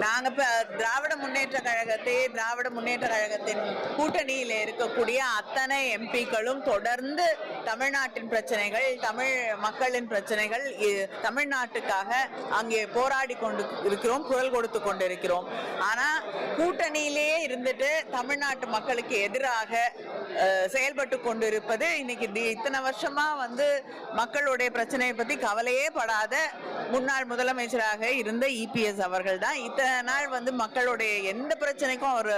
நாங்க இப்ப திராவிட முன்னேற்ற கழகத்தை திராவிட முன்னேற்ற கழகத்தின் கூட்டணியில இருக்கக்கூடிய அத்தனை எம்பிக்களும் தொடர்ந்து தமிழ்நாட்டின் பிரச்சனைகள் தமிழ் மக்களின் பிரச்சனைகள் இ- தமிழ்நாட்டுக்காக அங்கே போராடி கொண்டு இருக்கிறோம் குரல் கொடுத்து கொண்டிருக்கிறோம். ஆனா கூட்டணியிலேயே இருந்துட்டு தமிழ்நாட்டு மக்களுக்கு எதிராக செயல்பட்டு செயல்பட்டு கொண்டிருப்பது இன்னைக்கு தி- இத்தனை வருஷமா வந்து மக்களுடைய பிரச்சனையை பத்தி கவலையே படாத முன்னாள் முதலமைச்சராக இருந்த இபிஎஸ் அவர்கள் தான். இத்தனை நாள் வந்து மக்களுடைய எந்த பிரச்சனைக்கும் அவர்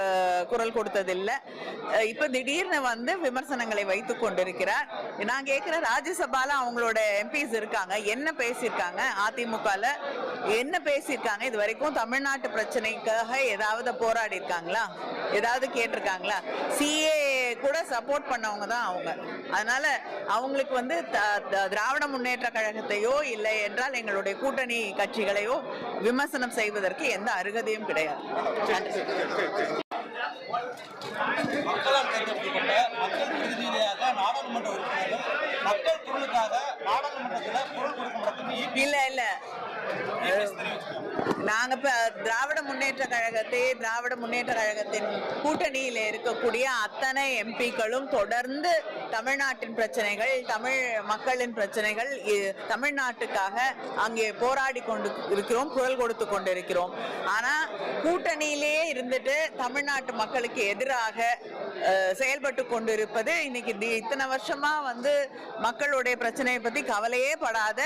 குரல் கொடுத்ததில்லை. இப்ப திடீர்னு வந்து விமர்சனங்களை வைத்து கொண்டிருக்கிறார். நான் கேட்கிற ராஜ்யசபால அவங்களோட எம்பிஸ் இருக்காங்க. என்ன பேசியிருக்காங்க? அதிமுக என்ன பேசியிருக்காங்க? இது வரைக்கும் தமிழ்நாட்டு பிரச்சனைக்காக ஏதாவது போராடி இருக்காங்களா ஏதாவது கேட்டிருக்காங்களா? சிஏ கூட சப்போர்ட் பண்ணவங்க தான் அவங்க. அதனால அவங்களுக்கு வந்து திராவிட முன்னேற்ற கழகத்தையோ இல்லை என்றால் எங்களுடைய கூட்டணி கட்சிகளையோ விமர்சனம் செய்வதற்கு எந்த அருகதையும் கிடையாது. மக்களால் தேர்ந்தெடுக்கப்பட்ட மக்கள் பிரதிநிதியாக நாடாளுமன்ற உறுப்பினர்கள் மக்கள் குரலுக்காக நாடாளுமன்றத்தில் குரல் கொடுக்கும் இல்ல இல்ல. நாங்க இப்ப திராவிட முன்னேற்ற கழகத்தை திராவிட முன்னேற்ற கழகத்தின் கூட்டணியில இருக்கக்கூடிய அத்தனை எம்பிக்களும் தொடர்ந்து தமிழ்நாட்டின் பிரச்சனைகள் தமிழ் மக்களின் பிரச்சனைகள் இ- தமிழ்நாட்டுக்காக அங்கே போராடி கொண்டு இருக்கிறோம் குரல் கொடுத்து கொண்டிருக்கிறோம். ஆனா கூட்டணியிலேயே இருந்துட்டு தமிழ்நாட்டு மக்களுக்கு எதிராக செயல்பட்டு கொண்டிருப்பது இன்னைக்கு தி- இத்தனை வருஷமா வந்து மக்களுடைய பிரச்சனையை பத்தி கவலையே படாத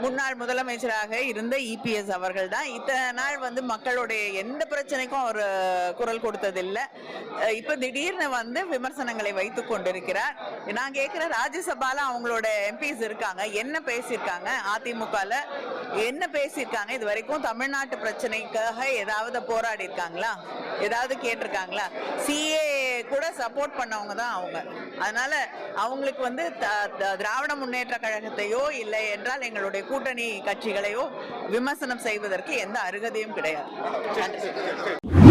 முன்னாள் முதலமைச்சராக இருந்த இபிஎஸ் அவர்கள் தான். இத்தனை நாள் வந்து மக்களுடைய எந்த பிரச்சனைக்கும் அவர் குரல் கொடுத்ததில்லை. இப்போ இப்ப திடீர்னு வந்து விமர்சனங்களை வைத்து கொண்டிருக்கிறார். நான் கேட்குற ராஜ்யசபால அவங்களோட எம்பிஸ் இருக்காங்க. என்ன பேசியிருக்காங்க? அதிமுகல என்ன பேசியிருக்காங்க? இது வரைக்கும் தமிழ்நாட்டு பிரச்சனைக்காக ஏதாவது போராடி இருக்காங்களா ஏதாவது கேட்டிருக்காங்களா? சிஏ கூட சப்போர்ட் பண்ணவங்க தான் அவங்க. அதனால அவங்களுக்கு வந்து த- திராவிட முன்னேற்ற கழகத்தையோ இல்லை என்றால் எங்களுடைய கூட்டணி கட்சிகளையோ விமர்சனம் செய்வதற்கு எந்த அருகதையும் கிடையாது. நன்றி